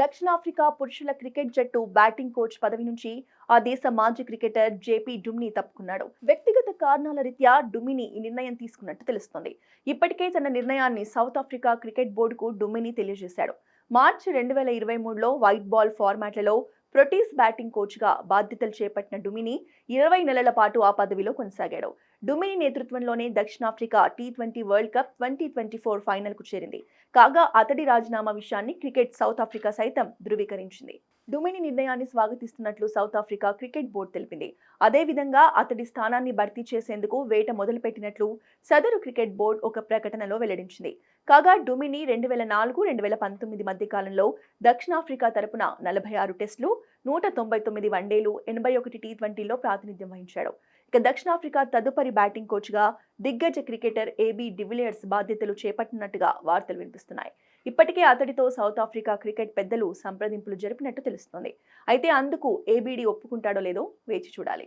దక్షిణాఫ్రికా పురుషుల క్రికెట్ జట్టు బ్యాటింగ్ కోచ్ పదవి నుంచి ఆ దేశ మాజీ క్రికెటర్ జేపీ డుమ్ని తప్పుకున్నాడు. వ్యక్తిగత కారణాల రీత్యా డుమిని ఈ నిర్ణయం తీసుకున్నట్టు తెలుస్తోంది. ఇప్పటికే తన నిర్ణయాన్ని సౌత్ ఆఫ్రికా క్రికెట్ బోర్డుకు డుమిని తెలియజేశాడు. మార్చి రెండు వేల ఇరవై మూడులో వైట్ బాల్ ఫార్మాట్లలో ప్రొటీస్ బ్యాటింగ్ కోచ్గా బాధ్యతలు చేపట్టిన డుమిని ఇరవై నెలల పాటు ఆ పదవిలో కొనసాగాడు. డుమిని నేతృత్వంలోనే దక్షిణాఫ్రికా T twenty World Cup twenty twenty four ఫైనల్కు చేరింది. కాగా అతడి రాజీనామా విషయాన్ని క్రికెట్ సౌత్ ఆఫ్రికా సైతం ధృవీకరించింది. డుమిని నిర్ణయాన్ని స్వాగతిస్తున్నట్లు సౌత్ ఆఫ్రికా క్రికెట్ బోర్డు తెలిపింది. అదేవిధంగా అతడి స్థానాన్ని భర్తీ చేసేందుకు వేట మొదలుపెట్టినట్లు సదరు క్రికెట్ బోర్డు ఒక ప్రకటనలో వెల్లడించింది. కాగా డుమిని రెండు వేల నాలుగు రెండు వేల పంతొమ్మిది మధ్య కాలంలో దక్షిణాఫ్రికా తరపున నలభై ఆరు టెస్టులు నూట తొంభై తొమ్మిది వన్డేలు ఎనభై ఒకటి టీ ట్వంటీలో ప్రాతినిధ్యం వహించాడు. ఇక దక్షిణాఫ్రికా తదుపరి బ్యాటింగ్ కోచ్గా దిగ్గజ క్రికెటర్ ఏబీ డివిలియర్స్ బాధ్యతలు చేపట్టినట్టుగా వార్తలు వినిపిస్తున్నాయి. ఇప్పటికే అతడితో సౌత్ ఆఫ్రికా క్రికెట్ పెద్దలు సంప్రదింపులు జరిపినట్టు తెలుస్తోంది. అయితే అందుకు ఏబీడీ ఒప్పుకుంటాడో లేదో వేచి చూడాలి.